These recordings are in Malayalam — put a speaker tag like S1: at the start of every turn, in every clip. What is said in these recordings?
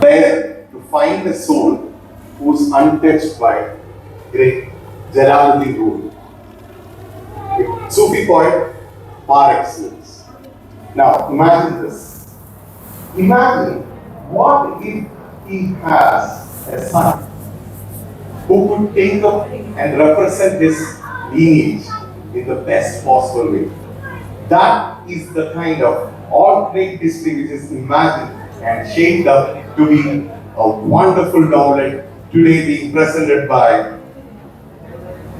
S1: there to find a soul who's untouched by great Jalaluddin Rumi. Sufi poet par excellence. Now imagine this. Imagine what if he has a son who could take up and represent his lineage in the best possible way. That is the kind of alternate history which is imagined and shaped up to be a wonderful novel today being presented by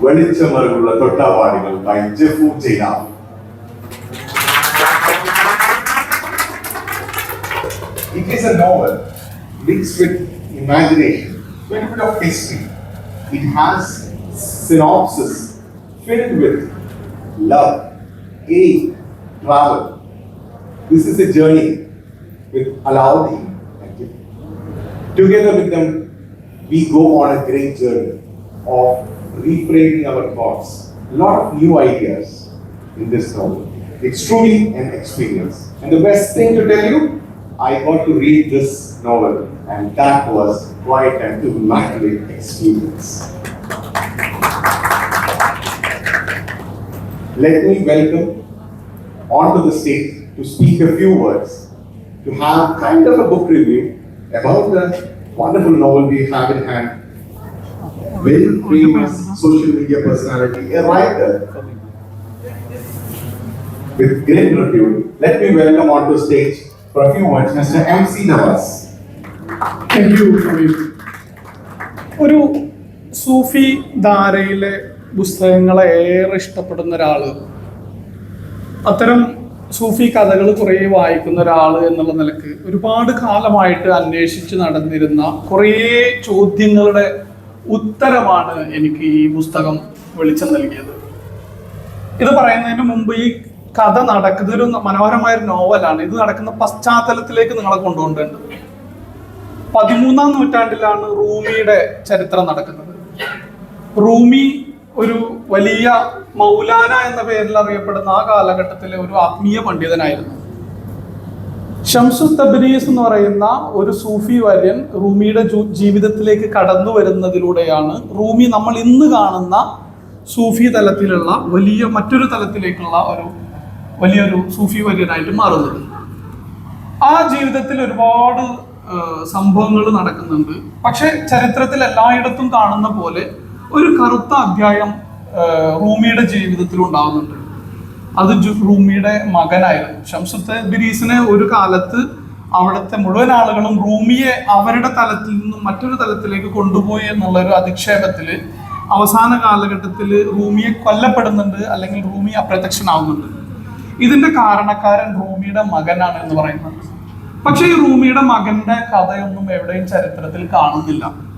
S1: വെളിച്ചമറുള്ള തൊട്ടാവാടികൾ by ജെഫു ജയ്നാം It is a novel mixed with imagination, little bit of history. It has synopsis filled with love, aid, travel. This is a journey with Alauddin and Tipu. Together with them, we go on a great journey of reframing our thoughts. A lot of new ideas in this novel. It's truly an experience. And the best thing to tell you, I got to read this novel, and that was quite an immaculate experience. Let me welcome onto the stage to speak a few words, to have kind of a book review about the wonderful novel we have in hand. Very famous social media personality, a writer with great repute. Let me welcome onto stage for a few words Mr. MC Nawaz.
S2: Thank you, ഒരു സൂഫി ധാരയിലെ പുസ്തകങ്ങളെ ഏറെ ഇഷ്ടപ്പെടുന്ന ഒരാൾ അത്തരം സൂഫി കഥകൾ കുറേ വായിക്കുന്ന ഒരാൾ എന്നുള്ള നിലയ്ക്ക് ഒരുപാട് കാലമായിട്ട് അന്വേഷിച്ച് നടന്നിരുന്ന കുറേ ചോദ്യങ്ങളുടെ ഉത്തരമാണ് എനിക്ക് ഈ പുസ്തകം വെളിച്ചം നൽകിയത്. ഇത് പറയുന്നതിന് മുമ്പ് ഈ കഥ നടക്കുന്ന ഒരു മനോഹരമായ ഒരു നോവലാണ്. ഇത് നടക്കുന്ന പശ്ചാത്തലത്തിലേക്ക് നിങ്ങളെ കൊണ്ടുപോകേണ്ടത് പതിമൂന്നാം നൂറ്റാണ്ടിലാണ് റൂമിയുടെ ചരിത്രം നടക്കുന്നത്. റൂമി ഒരു വലിയ മൗലാന എന്ന പേരിൽ അറിയപ്പെടുന്ന ആ കാലഘട്ടത്തിലെ ഒരു ആത്മീയ പണ്ഡിതനായിരുന്നു. ഷംസു തബരീസ് എന്ന് പറയുന്ന ഒരു സൂഫി വര്യൻ റൂമിയുടെ ജീവിതത്തിലേക്ക് കടന്നു വരുന്നതിലൂടെയാണ് റൂമി നമ്മൾ ഇന്ന് കാണുന്ന സൂഫി തലത്തിലുള്ള വലിയ മറ്റൊരു തലത്തിലേക്കുള്ള ഒരു വലിയൊരു സൂഫി വര്യനായിട്ട് മാറുന്നത്. ആ ജീവിതത്തിൽ ഒരുപാട് സംഭവങ്ങൾ നടക്കുന്നുണ്ട്. പക്ഷെ ചരിത്രത്തിൽ എല്ലായിടത്തും കാണുന്ന പോലെ ഒരു കറുത്ത അധ്യായം റൂമിയുടെ ജീവിതത്തിൽ ഉണ്ടാകുന്നുണ്ട് അത് റൂമിയുടെ മകനായിരുന്നു. ഷംസുത്തെ ബിരീസിനെ ഒരു കാലത്ത് അവിടുത്തെ മുഴുവൻ ആളുകളും റൂമിയെ അവരുടെ തലത്തിൽ നിന്നും മറ്റൊരു തലത്തിലേക്ക് കൊണ്ടുപോയി എന്നുള്ള ഒരു അധിക്ഷേപത്തിൽ അവസാന കാലഘട്ടത്തിൽ റൂമിയെ കൊല്ലപ്പെടുന്നുണ്ട് അല്ലെങ്കിൽ റൂമി അപ്രത്യക്ഷനാവുന്നുണ്ട്. ഇതിന്റെ കാരണക്കാരൻ റൂമിയുടെ മകനാണ് എന്ന് പറയുന്നത് പക്ഷേ ഈ റൂമിയുടെ മകന്റെ കഥയൊന്നും എവിടെയും ചരിത്രത്തിൽ കാണുന്നില്ല.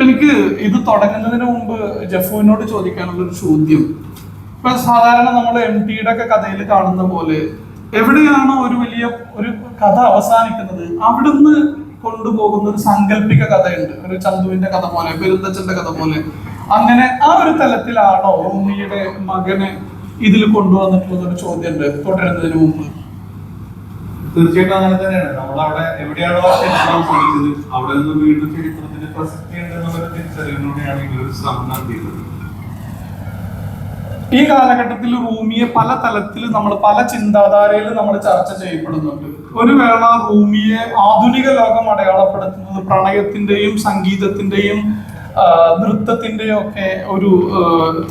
S2: എനിക്ക് ഇത് തുടങ്ങുന്നതിന് മുമ്പ് ജഫുവിനോട് ചോദിക്കാനുള്ള ഒരു ചോദ്യം. ഇപ്പൊ സാധാരണ നമ്മൾ എം ടിയുടെ ഒക്കെ കഥയിൽ കാണുന്ന പോലെ എവിടെയാണോ ഒരു വലിയ ഒരു കഥ അവസാനിക്കുന്നത് അവിടുന്ന് കൊണ്ടുപോകുന്ന ഒരു സാങ്കല്പിക കഥയുണ്ട്. ഒരു ചന്തുവിന്റെ കഥ പോലെ പെരുന്തച്ചന്റെ കഥ പോലെ. അങ്ങനെ ആ ഒരു തലത്തിലാണോ ഉമ്മിയുടെ മകനെ ഇതിൽ കൊണ്ടുവന്നിട്ടുള്ള ഒരു ചോദ്യമുണ്ട് തുടരുന്നതിന് മുമ്പ്.
S3: തീർച്ചയായിട്ടും അങ്ങനെ തന്നെയാണ്. നമ്മൾ അവിടെ എവിടെയാണോ അവിടെ നിന്ന് വീണ്ടും ചരിത്രത്തിന്റെ പ്രസക്തി
S2: ഈ കാലഘട്ടത്തിൽ റൂമിയെ പല തലത്തിൽ നമ്മൾ പല ചിന്താധാരയിൽ നമ്മൾ ചർച്ച ചെയ്യപ്പെടുന്നുണ്ട്. ഒരു വേള റൂമിയെ ആധുനിക ലോകം അടയാളപ്പെടുത്തുന്നത് പ്രണയത്തിന്റെയും സംഗീതത്തിന്റെയും നൃത്തത്തിന്റെയും ഒക്കെ ഒരു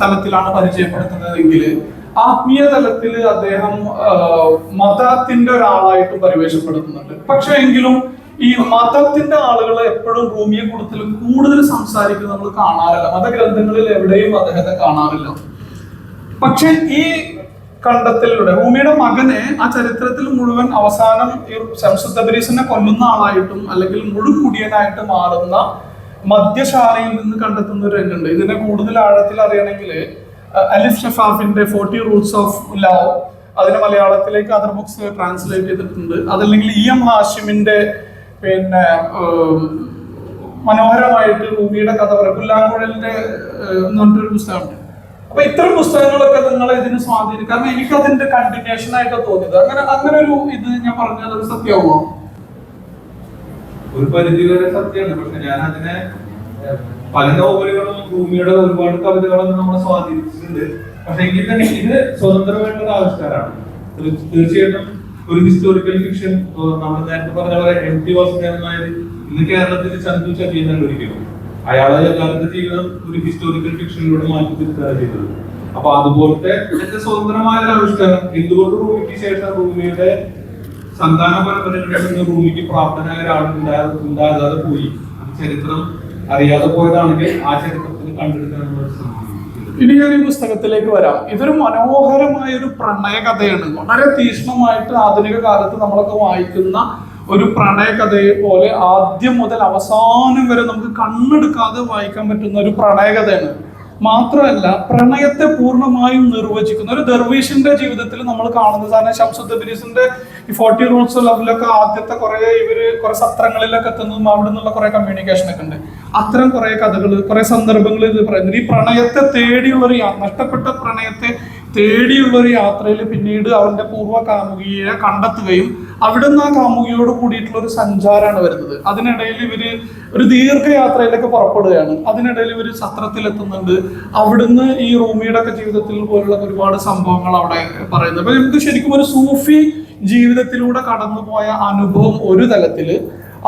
S2: തലത്തിലാണ് തലത്തിലാണ് പരിചയപ്പെടുത്തുന്നതെങ്കിൽ ആത്മീയ തലത്തിൽ അദ്ദേഹം മതത്തിന്റെ ഒരാളായിട്ട് പരിവേഷപ്പെടുത്തുന്നുണ്ട്. പക്ഷെ എങ്കിലും ഈ മതത്തിന്റെ ആളുകൾ എപ്പോഴും ഭൂമിയെ കൂടുതൽ കൂടുതൽ സംസാരിക്കുന്നത് നമ്മൾ കാണാറില്ല. മതഗ്രന്ഥങ്ങളിൽ എവിടെയും അദ്ദേഹത്തെ കാണാറില്ല. പക്ഷെ ഈ കണ്ടെത്തലിലൂടെ ഭൂമിയുടെ മകനെ ആ ചരിത്രത്തിൽ മുഴുവൻ അവസാനം ഈ ശംസുദ്ദബരീസിനെ കൊല്ലുന്ന ആളായിട്ടും അല്ലെങ്കിൽ മുഴുകുടിയനായിട്ട് മാറുന്ന മദ്യശാലയിൽ നിന്ന് കണ്ടെത്തുന്ന ഒരു രംഗുണ്ട് ഇതിനെ കൂടുതൽ ആഴത്തിൽ അറിയണമെങ്കിൽ അലിഫ് ഷഫാഫിന്റെ ഫോർട്ടി റൂൾസ് ഓഫ് ലവ് അതിനെ മലയാളത്തിലേക്ക് അതർ ബുക്സ് ട്രാൻസ്ലേറ്റ് ചെയ്തിട്ടുണ്ട്. അതല്ലെങ്കിൽ ഇ എം ഹാഷിമിന്റെ പിന്നെ മനോഹരമായിട്ട് ഭൂമിയുടെ കഥ പറയും. പുല്ലാങ്കുഴലിന്റെ പറഞ്ഞിട്ടൊരു പുസ്തകമുണ്ട്. അപ്പൊ ഇത്തരം പുസ്തകങ്ങളൊക്കെ നിങ്ങൾ ഇതിന് സ്വാധീനം കാരണം എനിക്ക് അതിന്റെ കണ്ടിന്യൂഷൻ ആയിട്ട് തോന്നിയത്. അങ്ങനെ അങ്ങനെ ഒരു ഇത് ഞാൻ പറഞ്ഞത് അത് സത്യമാവോ
S3: ഒരു പരിധി വരെ സത്യമാണ്. പക്ഷെ ഞാൻ അതിനെ പല നോവലുകളും ഭൂമിയുടെ ഒരുപാട് കവിതകളൊന്നും നമ്മളെ സ്വാധീനിച്ചിട്ടുണ്ട്. പക്ഷെ എങ്കിൽ തന്നെ ഇത് സ്വതന്ത്രമായിട്ടുള്ള ഒരു ആവിഷ്കാരമാണ്. തീർച്ചയായിട്ടും ഒരു ഹിസ്റ്റോറിക്കൽ ഫിക്ഷൻ നമ്മൾ നേരത്തെ പറഞ്ഞ പോലെ എം ടി വാസുദേവൻ ഇന്ന് കേരളത്തിൽ ചന്തു ചതിയെന്നല്ല ഒരിക്കലും. അയാളെ യഥാർത്ഥ ജീവിതം ഒരു ഹിസ്റ്റോറിക്കൽ ഫിക്ഷനിലൂടെ മാറ്റി തിരുത്താണ് ചെയ്തത്. അപ്പൊ അതുപോലത്തെ സ്വതന്ത്രമായ ഒരു ആവിഷ്കാരം. എന്തുകൊണ്ട് റൂമിക്ക് ശേഷം ഭൂമിയുടെ സന്താന പരമ്പരകളിൽ നിന്ന് ഭൂമിക്ക് പ്രാപ്തനായ ഒരാൾ ഉണ്ടാ- ഉണ്ടാകാതെ പോയി? ചരിത്രം അറിയാതെ പോയതാണെങ്കിൽ ആ ചരിത്രത്തിന് കണ്ടെടുക്കാനുള്ള ശ്രമം
S2: ഇനി ഈ പുസ്തകത്തിലേക്ക് വരാം. ഇതൊരു മനോഹരമായ ഒരു പ്രണയ കഥയാണ് വളരെ തീക്ഷ്ണമായിട്ട് ആധുനിക കാലത്ത് നമ്മളൊക്കെ വായിക്കുന്ന ഒരു പ്രണയ കഥയെ പോലെ ആദ്യം മുതൽ അവസാനം വരെ നമുക്ക് കണ്ണെടുക്കാതെ വായിക്കാൻ പറ്റുന്ന ഒരു പ്രണയ കഥയാണ് മാത്രമല്ല പ്രണയത്തെ പൂർണമായും നിർവചിക്കുന്ന ഒരു ദർവീഷിന്റെ ജീവിതത്തിൽ നമ്മൾ കാണുന്ന സാധനം ഷംസുദ്ദീന്റെ ഈ ഫോർട്ടി റൂൾസ് ലവിലൊക്കെ ആദ്യത്തെ കുറെ ഇവർ കുറെ സത്രങ്ങളിലൊക്കെ എത്തുന്നതും അവിടെ നിന്നുള്ള കുറെ കമ്മ്യൂണിക്കേഷൻ ഒക്കെ ഉണ്ട്. അത്തരം കുറെ കഥകൾ കുറെ സന്ദർഭങ്ങൾ ഇത് പറയുന്നത് ഈ പ്രണയത്തെ തേടിയുള്ള ഒരു നഷ്ടപ്പെട്ട പ്രണയത്തെ തേടിയുള്ള ഒരു യാത്രയിൽ പിന്നീട് അവന്റെ പൂർവ കാമുകിയെ കണ്ടെത്തുകയും അവിടുന്ന് ആ കാമുകിയോട് കൂടിയിട്ടുള്ള ഒരു സഞ്ചാരമാണ് വരുന്നത്. അതിനിടയിൽ ഇവർ ഒരു ദീർഘയാത്രയിലൊക്കെ പുറപ്പെടുകയാണ്. അതിനിടയിൽ ഇവർ സത്രത്തിലെത്തുന്നുണ്ട്. അവിടുന്ന് ഈ റൂമിയുടെ ഒക്കെ ജീവിതത്തിൽ പോലുള്ള ഒരുപാട് സംഭവങ്ങൾ അവിടെ പറയുന്നത് അപ്പൊ നമുക്ക് ശരിക്കും ഒരു സൂഫി ജീവിതത്തിലൂടെ കടന്നുപോയ അനുഭവം ഒരു തലത്തിൽ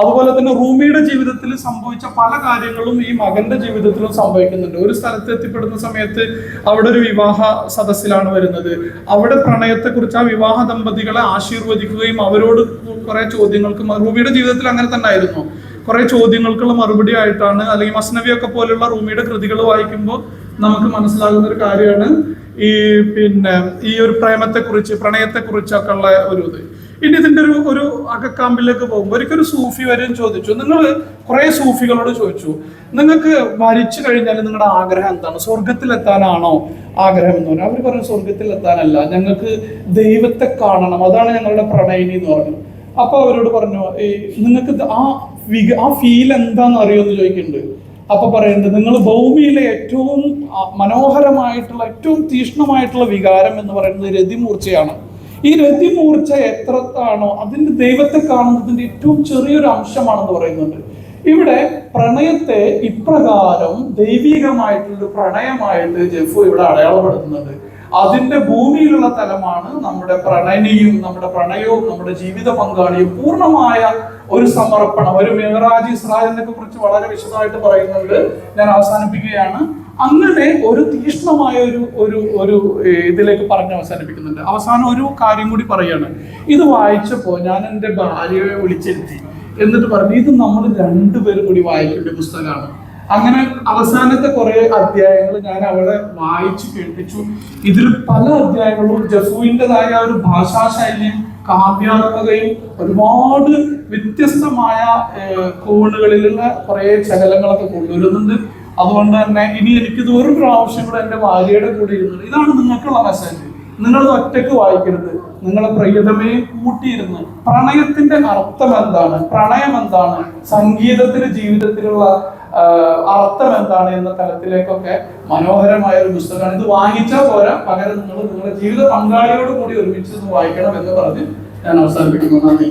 S2: അതുപോലെ തന്നെ റൂമിയുടെ ജീവിതത്തിൽ സംഭവിച്ച പല കാര്യങ്ങളും ഈ മകന്റെ ജീവിതത്തിലും സംഭവിക്കുന്നുണ്ട്. ഒരു സ്ഥലത്ത് എത്തിപ്പെടുന്ന സമയത്ത് അവിടെ ഒരു വിവാഹ സദസ്സിലാണ് വരുന്നത്. അവിടെ പ്രണയത്തെക്കുറിച്ച് ആ വിവാഹ ദമ്പതികളെ ആശീർവദിക്കുകയും അവരോട് കുറെ ചോദ്യങ്ങൾക്ക് റൂമിയുടെ ജീവിതത്തിൽ അങ്ങനെ തന്നെ ആയിരുന്നു. കുറെ ചോദ്യങ്ങൾക്കുള്ള മറുപടി ആയിട്ടാണ് അല്ലെങ്കിൽ മസ്നവിയൊക്കെ പോലുള്ള റൂമിയുടെ കൃതികൾ വായിക്കുമ്പോൾ നമുക്ക് മനസ്സിലാകുന്ന ഒരു കാര്യമാണ് ഈ പിന്നെ ഈ ഒരു പ്രേമത്തെക്കുറിച്ച് പ്രണയത്തെക്കുറിച്ചൊക്കെ ഉള്ള ഒരു ഇത്. ഇനി ഇതിന്റെ ഒരു ഒരു അകക്കാമ്പിലേക്ക് പോകുമ്പോൾ ഒരിക്കലും സൂഫി വരെയും ചോദിച്ചു. നിങ്ങൾ കുറെ സൂഫികളോട് ചോദിച്ചു. നിങ്ങൾക്ക് മരിച്ചു കഴിഞ്ഞാൽ നിങ്ങളുടെ ആഗ്രഹം എന്താണ്? സ്വർഗത്തിലെത്താനാണോ ആഗ്രഹം എന്ന് പറഞ്ഞു. അവർ പറഞ്ഞു സ്വർഗത്തിലെത്താനല്ല ഞങ്ങൾക്ക് ദൈവത്തെ കാണണം. അതാണ് ഞങ്ങളുടെ പ്രണയിനി എന്ന് പറഞ്ഞു. അപ്പൊ അവരോട് പറഞ്ഞു ഈ നിങ്ങൾക്ക് ആ വിക ആ ഫീൽ എന്താന്ന് അറിയുമെന്ന് ചോദിക്കുന്നുണ്ട്. അപ്പൊ പറയുന്നത് നിങ്ങൾ ഭൂമിയിലെ ഏറ്റവും മനോഹരമായിട്ടുള്ള ഏറ്റവും തീഷ്ണമായിട്ടുള്ള വികാരം എന്ന് പറയുന്നത് രതിമൂർച്ചയാണ്. ഈ രതിമൂർച്ച എത്രത്താണോ അതിന്റെ ദൈവത്തെ കാണുന്നതിന്റെ ഏറ്റവും ചെറിയൊരു അംശമാണെന്ന് പറയുന്നുണ്ട്. ഇവിടെ പ്രണയത്തെ ഇപ്രകാരം ദൈവികമായിട്ടുള്ള പ്രണയമായിട്ട് ജെഫു ഇവിടെ അടയാളപ്പെടുത്തുന്നുണ്ട്. അതിന്റെ ഭൂമിയിലുള്ള തലമാണ് നമ്മുടെ പ്രണയനിയും നമ്മുടെ പ്രണയവും നമ്മുടെ ജീവിത പങ്കാളിയും പൂർണമായ ഒരു സമർപ്പണം. ഒരു മെഹറാജ് ഇസ്രായേലിനെ കുറിച്ച് വളരെ വിശദമായിട്ട് പറയുന്നുണ്ട്. ഞാൻ അവസാനിപ്പിക്കുകയാണ്. അങ്ങനെ ഒരു തീക്ഷ്ണമായ ഒരു ഒരു ഒരു ഇതിലേക്ക് പറഞ്ഞ് അവസാനിപ്പിക്കുന്നുണ്ട്. അവസാനം ഒരു കാര്യം കൂടി പറയാണ്. ഇത് വായിച്ചപ്പോൾ ഞാൻ എന്റെ ഭാര്യയെ വിളിച്ചിരുത്തി. എന്നിട്ട് പറഞ്ഞു ഇത് നമ്മൾ രണ്ടുപേരും കൂടി വായിക്കേണ്ട പുസ്തകമാണ്. അങ്ങനെ അവസാനത്തെ കുറെ അധ്യായങ്ങൾ ഞാൻ അവളെ വായിച്ചു കേൾപ്പിച്ചു ഇതിൽ പല അധ്യായങ്ങളും ജഫുവിന്റെതായ ഒരു ഭാഷാശൈലിയും കാവ്യാത്മകയും ഒരുപാട് വ്യത്യസ്തമായ കോണുകളിലുള്ള കുറേ ശകലങ്ങളൊക്കെ കൊണ്ടുവരുന്നുണ്ട്. അതുകൊണ്ട് തന്നെ ഇനി എനിക്കിത് ഒരു പ്രാവശ്യം കൂടെ എന്റെ ഭാര്യയുടെ കൂടെ ഇരുന്നത് ഇതാണ് നിങ്ങൾക്കുള്ള മെസ്സേജ് നിങ്ങൾ ഒറ്റയ്ക്ക് വായിക്കരുത്. നിങ്ങളെ പ്രിയതമേ കൂട്ടിയിരുന്ന് പ്രണയത്തിന്റെ അർത്ഥം എന്താണ്? പ്രണയം എന്താണ്? സംഗീതത്തിന് ജീവിതത്തിലുള്ള അർത്ഥം എന്താണ് എന്ന തലത്തിലേക്കൊക്കെ മനോഹരമായ ഒരു പുസ്തകമാണ്. ഇത് വാങ്ങിച്ചാൽ പോരാ. പകരം നിങ്ങൾ നിങ്ങളുടെ ജീവിത പങ്കാളിയോട് കൂടി ഒരുമിച്ച് വായിക്കണം എന്ന് പറഞ്ഞ് ഞാൻ അവസാനിപ്പിക്കുന്നു. നന്ദി.